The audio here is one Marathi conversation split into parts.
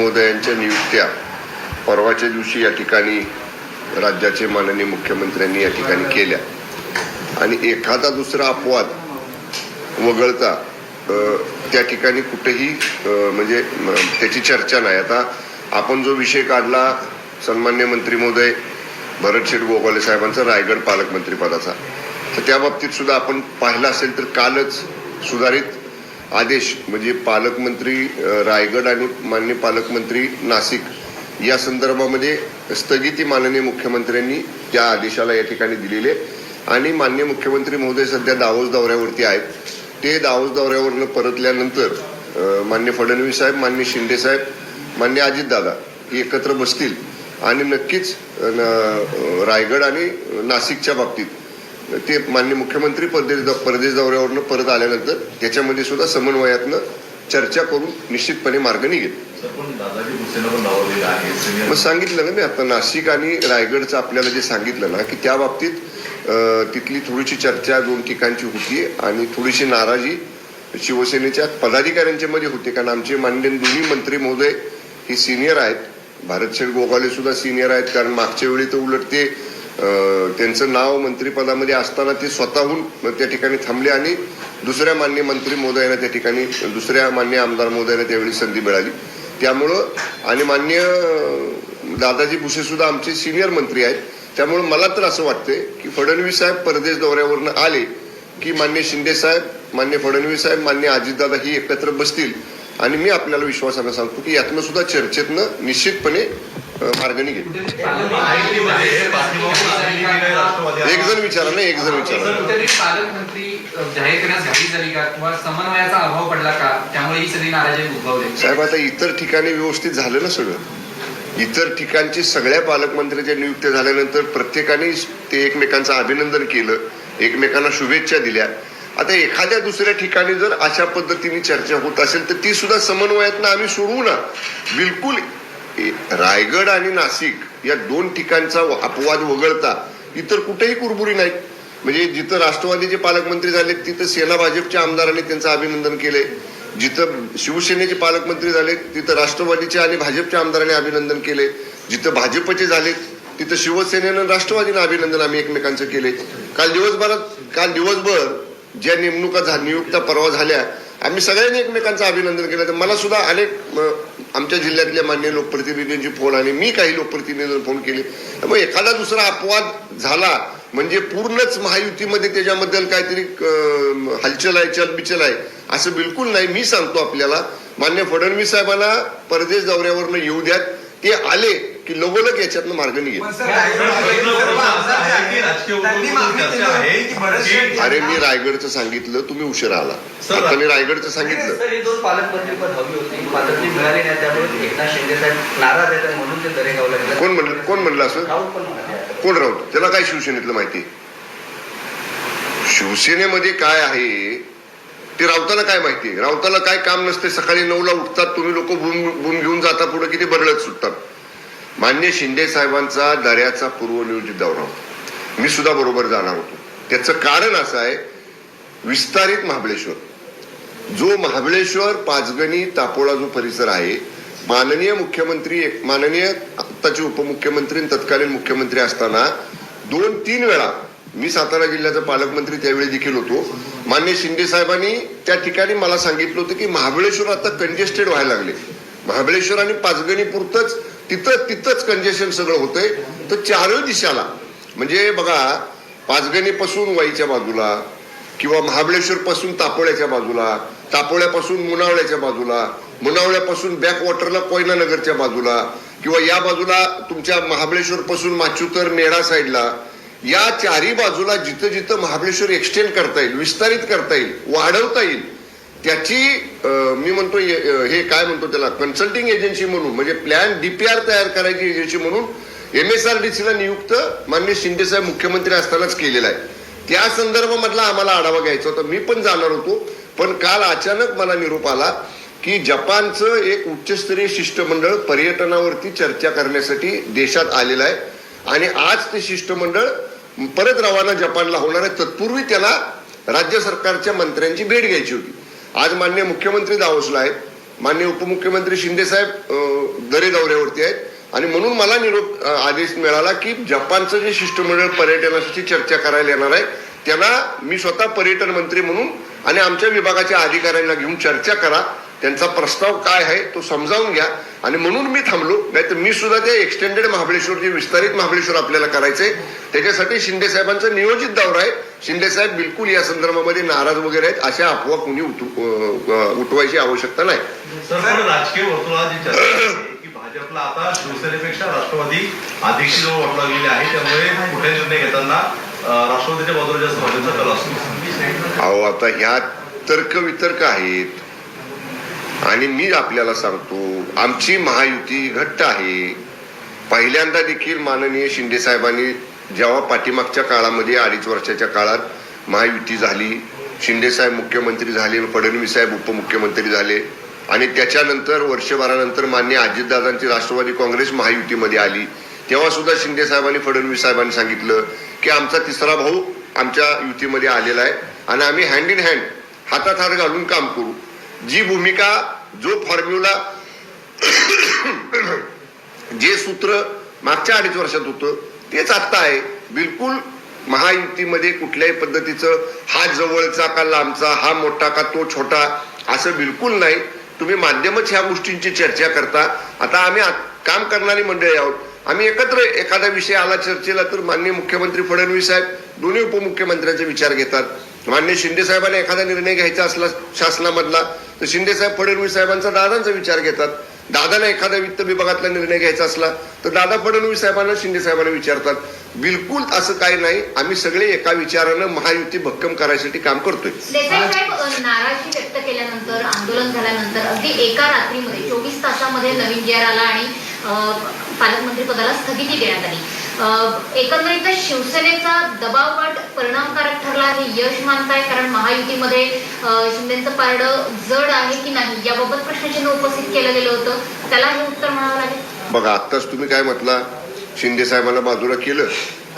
महोदयांच्या नियुक्त्या परवाच्या दिवशी या ठिकाणी राज्याचे माननीय मुख्यमंत्र्यांनी या ठिकाणी केल्या. आणि एखादा दुसरा अपवाद वगळता त्या ठिकाणी कुठेही म्हणजे त्याची चर्चा नाही. आता आपण जो विषय काढला सन्मान्य मंत्री महोदय भरतशेठ साहेबांचा रायगड पालकमंत्रीपदाचा तर त्या बाबतीत सुद्धा आपण पाहिलं असेल तर कालच सुधारित आदेश म्हणजे पालकमंत्री रायगड आणि मान्य पालकमंत्री नाशिक या संदर्भामध्ये स्थगिती माननीय मुख्यमंत्र्यांनी त्या आदेशाला या ठिकाणी दिलेले. आणि मान्य मुख्यमंत्री महोदय सध्या दावोस दौऱ्यावरती आहेत. ते दावोस दौऱ्यावरनं परतल्यानंतर मान्य फडणवीस साहेब मान्य शिंदे साहेब मान्य अजितदादा हे एकत्र बसतील. आणि नक्कीच न- रायगड आणि नाशिकच्या बाबतीत ते मान्य मुख्यमंत्री परदेश परदेश दौऱ्यावरनं परत आल्यानंतर त्याच्यामध्ये सुद्धा समन्वयातनं चर्चा करून निश्चितपणे मार्ग निघेल. मग सांगितलं ना मी आता नाशिक आणि रायगडचं आपल्याला जे सांगितलं ना की त्या बाबतीत तिथली थोडीशी चर्चा दोन ठिकाणची होती आणि थोडीशी नाराजी शिवसेनेच्या पदाधिकाऱ्यांच्या मध्ये होते. कारण आमचे माननीय दोन्ही मंत्री महोदय हे सिनियर आहेत. भारतशेठ गोगावले सुद्धा सिनियर आहेत. कारण मागच्या वेळी तर उलट ते त्यांचं नाव मंत्रिपदामध्ये असताना ते स्वतःहून त्या ठिकाणी थांबले आणि दुसऱ्या मान्य मंत्री महोदयांना त्या ठिकाणी दुसऱ्या मान्य आमदार महोदयांना त्यावेळी संधी मिळाली. त्यामुळं आणि मान्य दादाजी भुसे सुद्धा आमचे सिनियर मंत्री आहेत. त्यामुळे मला तर असं वाटतंय की फडणवीस साहेब परदेश दौऱ्यावरनं आले की मान्य शिंदे साहेब मान्य फडणवीस साहेब मान्य अजितदादा ही एकत्र बसतील. आणि मी आपल्याला विश्वासानं सांगतो की यातनं सुद्धा चर्चेतनं निश्चितपणे मार्गाने मार्ग निघेल एक जण विचारा ना एक जण विचारा. कुठेतरी पालकमंत्री जाहीर करण्यास घाई झाली का? किंवा समन्वयाचा अभाव पडला का? त्यामुळे ही सगळी नाराजी उद्भवली. साहेब आता इतर ठिकाणी व्यवस्थित झालं ना सगळं? इतर ठिकाणची सगळ्या पालकमंत्र्यांच्या नियुक्त्या झाल्यानंतर प्रत्येकाने ते एकमेकांचं अभिनंदन केलं एकमेकांना शुभेच्छा दिल्या. आता एखाद्या दुसऱ्या ठिकाणी जर अशा पद्धतीने चर्चा होत असेल तर ती सुद्धा समन्वयातनं आम्ही सोडवू ना. बिलकुल रायगड आणि नाशिक या दोन ठिकाणचा अपवाद वगळता इतर कुठेही कुरबुरी नाही म्हणजे जिथं राष्ट्रवादीचे पालकमंत्री झाले तिथं सेना भाजपच्या आमदारांनी त्यांचं अभिनंदन केले जिथं शिवसेनेचे पालकमंत्री झाले तिथं राष्ट्रवादीचे आणि भाजपच्या आमदारांनी अभिनंदन केले जिथं भाजपचे झाले तिथं शिवसेनेनं राष्ट्रवादीनं अभिनंदन आम्ही एकमेकांचं केले काल दिवसभरात काल दिवसभर ज्या नेमणुका झा नियुक्त्या परवा झाल्या आम्ही सगळ्यांनी एकमेकांचं अभिनंदन केलं. तर मला सुद्धा अनेक आमच्या जिल्ह्यातल्या मान्य लोकप्रतिनिधींची फोन आणि मी काही लोकप्रतिनिधींना फोन केले. त्यामुळे एखादा दुसरा अपवाद झाला म्हणजे पूर्णच महायुतीमध्ये त्याच्याबद्दल काहीतरी हलचल आहे चलबिचल आहे असं बिलकुल नाही. मी सांगतो आपल्याला मान्य फडणवीस साहेबांना परदेश दौऱ्यावरनं येऊ द्यात. ते आले की लगोलग याच्यातनं मार्ग निघेल. अरे मी रायगडचं सांगितलं तुम्ही उशिरा आला. आता मी रायगडचं सांगितलं. ही कोण म्हणलं कोण म्हणलं असं? कोण राऊत? त्याला काय शिवसेनेतलं माहिती? शिवसेनेमध्ये काय आहे ते राऊताला काय माहिती? राऊताला काय काम नसते सकाळी नऊला उठतात तुम्ही लोक बूम बूम घेऊन जाता पुढे किती बरळत सुटतात. मान्य शिंदे साहेबांचा दर्याचा पूर्वनियोजित दौरा. होता मी सुद्धा बरोबर जाणार होतो. त्याचं कारण असं आहे विस्तारित महाबळेश्वर. जो महाबळेश्वर पाचगणी तापोळा जो परिसर आहे माननीय मुख्यमंत्री माननीय आत्ताचे उपमुख्यमंत्री तत्कालीन मुख्यमंत्री असताना दोन तीन वेळा मी सातारा जिल्ह्याचा पालकमंत्री त्यावेळी देखील होतो. मान्य शिंदे साहेबांनी त्या ठिकाणी मला सांगितलं होतं की महाबळेश्वर आता कंजेस्टेड व्हायला लागले. महाबळेश्वर आणि पाचगणी पुरतच तिथं तिथंच कंजेशन सगळं होतंय. तर चारही दिशाला. म्हणजे बघा पाचगणीपासून वाईच्या बाजूला किंवा महाबळेश्वरपासून तापोळ्याच्या बाजूला तापोळ्यापासून मुनावळ्याच्या बाजूला मुनावळ्यापासून बॅकवॉटरला कोयनानगरच्या बाजूला किंवा या बाजूला तुमच्या महाबळेश्वरपासून माचूतर नेडा साईडला या चारी बाजूला जिथं जिथं महाबळेश्वर एक्सटेंड करता येईल विस्तारित करता येईल वाढवता येईल त्याची मी म्हणतो हे हे काय म्हणतो त्याला? कन्सल्टिंग एजन्सी म्हणून म्हणजे प्लॅन डीपीआर तयार करायची एजन्सी म्हणून एम एस आर डी सीला नियुक्त माननीय शिंदेसाहेब मुख्यमंत्री असतानाच केलेला आहे. त्या संदर्भामधला आम्हाला आढावा घ्यायचा होता. मी पण जाणार होतो. पण काल अचानक मला निरोप आला की जपानचं एक उच्चस्तरीय शिष्टमंडळ पर्यटनावरती चर्चा करण्यासाठी देशात आलेलं आहे. आणि आज ते शिष्टमंडळ परत रवाना जपानला होणार आहे. तत्पूर्वी त्याला राज्य सरकारच्या मंत्र्यांची भेट घ्यायची होती. आज मान्य मुख्यमंत्री दावसला आहेत. मान्य उपमुख्यमंत्री शिंदे साहेब दरे दौऱ्यावरती आहेत. आणि म्हणून मला निरोप आदेश मिळाला की जपानचं जे शिष्टमंडळ पर्यटनाची चर्चा करायला येणार आहे त्यांना मी स्वतः पर्यटन मंत्री म्हणून आणि आमच्या विभागाच्या अधिकाऱ्यांना घेऊन चर्चा करा. त्यांचा प्रस्ताव काय आहे तो समजावून घ्या. आणि म्हणून मी थांबलो. नाहीतर मी सुद्धा ते एक्सटेंडेड महाबळेश्वर जे विस्तारित महाबळेश्वर आपल्याला करायचंय त्याच्यासाठी शिंदे साहेबांचा नियोजित दौरा आहे. शिंदे साहेब बिलकुल या संदर्भामध्ये नाराज वगैरे आहेत. अशा अफवा कुणी उठवायची आवश्यकता नाही. राजकीय वर्तुळात भाजपला आता शिवसेनेपेक्षा राष्ट्रवादी अधिकची जवळ वाटू लागलेली आहे. त्यामुळे कुठे निर्णय घेताना अं, राष्ट्रवादीच्या बाजूला जास्त भाजपचा कल असतो. अहो आता ह्या तर्क वितर्क आहेत. आणि मी आपल्याला सांगतो आमची महायुती घट्ट आहे. पहिल्यांदा देखील माननीय शिंदे साहेबांनी जेव्हा पाठीमागच्या काळामध्ये अडीच वर्षाच्या काळात महायुती झाली शिंदेसाहेब मुख्यमंत्री झाले फडणवीस साहेब उपमुख्यमंत्री झाले आणि त्याच्यानंतर वर्षभरानंतर मान्य अजितदादांची राष्ट्रवादी काँग्रेस महायुतीमध्ये आली तेव्हा सुद्धा शिंदे साहेबांनी फडणवीस साहेबांनी सांगितलं की आमचा तिसरा भाऊ आमच्या युतीमध्ये आलेला आहे आणि आम्ही हँड इन हँड हातात हात घालून काम करू. जी भूमिका जो फॉर्म्युला जे सूत्र मागच्या अडीच वर्षात होतं तेच आत्ता आहे. बिलकुल महायुतीमध्ये कुठल्याही पद्धतीचं हा जवळचा का लांबचा हा मोठा का तो छोटा असं बिलकुल नाही. तुम्ही माध्यमच ह्या गोष्टींची चर्चा करता. आता आम्ही काम करणारी मंडळी आहोत. आम्ही एकत्र एखादा विषय आला चर्चेला तर माननीय मुख्यमंत्री फडणवीस साहेब दोन्ही उपमुख्यमंत्र्यांचे विचार घेतात. मान्य शिंदे साहेबांनी एखादा निर्णय घ्यायचा असला शासनामधला तर शिंदे साहेब फडणवीस साहेबांचा दादांचा विचार घेतात. दादाला एखादा वित्त विभागातला निर्णय घ्यायचा असला तर दादा फडणवीस साहेबांना शिंदे साहेबांना विचारतात. बिलकुल असं काही नाही आम्ही सगळे एका विचारानं महायुती भक्कम करायसाठी काम करतोय. नाराजी व्यक्त केल्यानंतर आंदोलन झाल्यानंतर अगदी एका रात्रीमध्ये चोवीस तासामध्ये नवीन आला आणि पालकमंत्री पदाला स्थगिती देण्यात आली. एकंदरीत शिवसेनेचा दबाव दबावगट परिणामकारक ठरला हे यश मानताय कारण महायुतीमध्ये शिंदेचं पारडं जड आहे की नाही याबाबत प्रश्नचिन्ह उपस्थित केलं गेलं होतं. त्याला हे उत्तर म्हणावं लागेल. बघा आत्ताच तुम्ही काय म्हटला? शिंदे साहेबांना बाजूला केलं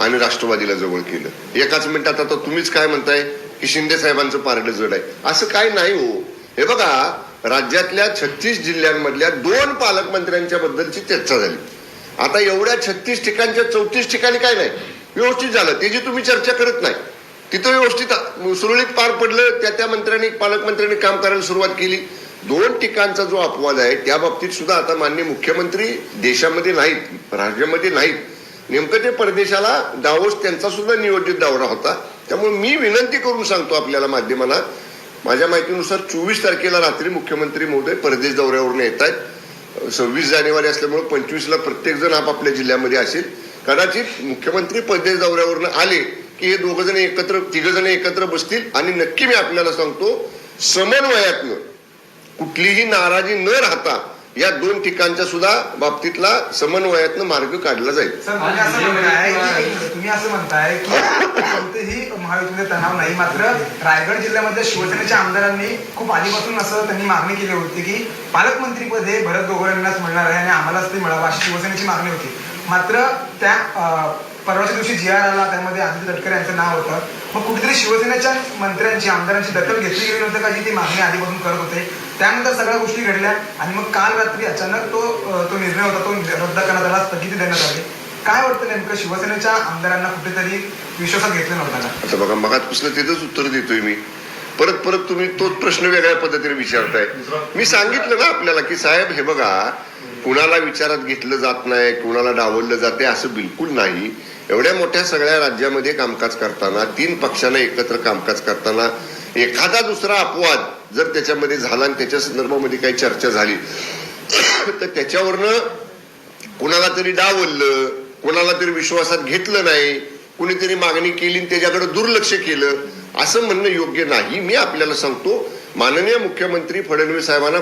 आणि राष्ट्रवादीला जवळ केलं. एकाच मिनिटात आता तुम्हीच काय म्हणताय की शिंदे साहेबांचं पारडं जड आहे? असं काय नाही हो. हे बघा राज्यातल्या छत्तीस जिल्ह्यांमधल्या दोन पालकमंत्र्यांच्या बद्दलची चर्चा झाली. आता एवढ्या छत्तीस ठिकाणच्या चौतीस ठिकाणी काय नाही. व्यवस्थित झालं. त्याची तुम्ही चर्चा करत नाही तिथं व्यवस्थित सुरळीत पार पडलं त्या त्या मंत्र्यांनी पालकमंत्र्यांनी काम करायला सुरुवात केली. दोन ठिकाणचा जो अपवाद आहे त्या बाबतीत सुद्धा आता मान्य मुख्यमंत्री देशामध्ये नाहीत राज्यामध्ये नाहीत. नेमकं ते परदेशाला डावोस त्यांचा सुद्धा नियोजित दौरा होता. त्यामुळे मी विनंती करून सांगतो आपल्याला माध्यमाला माझ्या माहितीनुसार चोवीस तारखेला रात्री मुख्यमंत्री महोदय परदेश दौऱ्यावरून येत आहेत सव्वीस जानेवारी असल्यामुळे पंचवीसला प्रत्येक जण आपापल्या जिल्ह्यामध्ये असेल. कदाचित मुख्यमंत्री परदेश दौऱ्यावरून आले की हे दोघ जण एकत्र तिघ जण एकत्र बसतील आणि नक्की मी आपल्याला सांगतो समन्वयातनं कुठलीही नाराजी न राहता या दोन ठिकाणच्या सुद्धा बाबतीतला समन्वयातनं मार्ग काढला जाईल. सर तुम्ही असं म्हणताय की तुम्ही असं म्हणताय की कोणतेही महायुतीमध्ये तणाव नाही मात्र रायगड जिल्ह्यामध्ये शिवसेनेच्या आमदारांनी खूप आधीपासून असं त्यांनी मागणी केली होती की पालकमंत्रीपद हे भरत गोगोळ यांनाच मिळणार आहे आणि आम्हालाच ते मिळावं अशी शिवसेनेची मागणी होती. मात्र त्या अं, परवाच्या दिवशी जी आर आला त्यामध्ये आदित्य तटकरे यांचं नाव होतं. मग कुठेतरी शिवसेनेच्या मंत्र्यांची आमदारांची दखल घेतली गेली नव्हतं का जी ती मागणी आधीपासून करत होते. त्यानंतर सगळ्या गोष्टी घडल्या आणि मग काल रात्री अचानक तो तो निर्णय होता तो रद्द करण्यात आला स्थगिती देण्यात आली. काय वाटतं नेमकं शिवसेनेच्या आमदारांना कुठेतरी विश्वासात घेतलं नव्हतं का? आता बघा मगातपासून तिथंच उत्तर देतोय मी. परत परत तुम्ही तोच प्रश्न वेगळ्या पद्धतीने विचारताय. मी सांगितलं ना आपल्याला की साहेब हे बघा कुणाला विचारात घेतलं जात नाही कुणाला डावललं जाते असं बिलकुल नाही. एवढ्या मोठ्या सगळ्या राज्यामध्ये कामकाज करताना तीन पक्षांना एकत्र कामकाज करताना एखादा दुसरा अपवाद जर त्याच्यामध्ये झाला आणि त्याच्या संदर्भामध्ये काही चर्चा झाली तर त्याच्यावरनं कुणाला तरी डावललं कुणाला तरी विश्वासात घेतलं नाही कुणीतरी मागणी केली आणि त्याच्याकडे दुर्लक्ष केलं असं म्हणणं योग्य नाही. मी आपल्याला सांगतो माननीय मुख्यमंत्री फडणवीस साहेबांना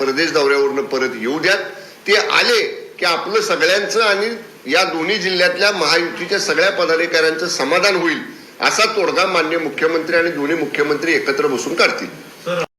परदेश दौऱ्यावरनं परत येऊ द्यात. ते आले की आपलं सगळ्यांचं आणि या दोन्ही जिल्ह्यातल्या महायुतीच्या सगळ्या पदाधिकाऱ्यांचं समाधान होईल असा तोडगा मान्य मुख्यमंत्री आणि दोन्ही मुख्यमंत्री एकत्र बसून काढतील.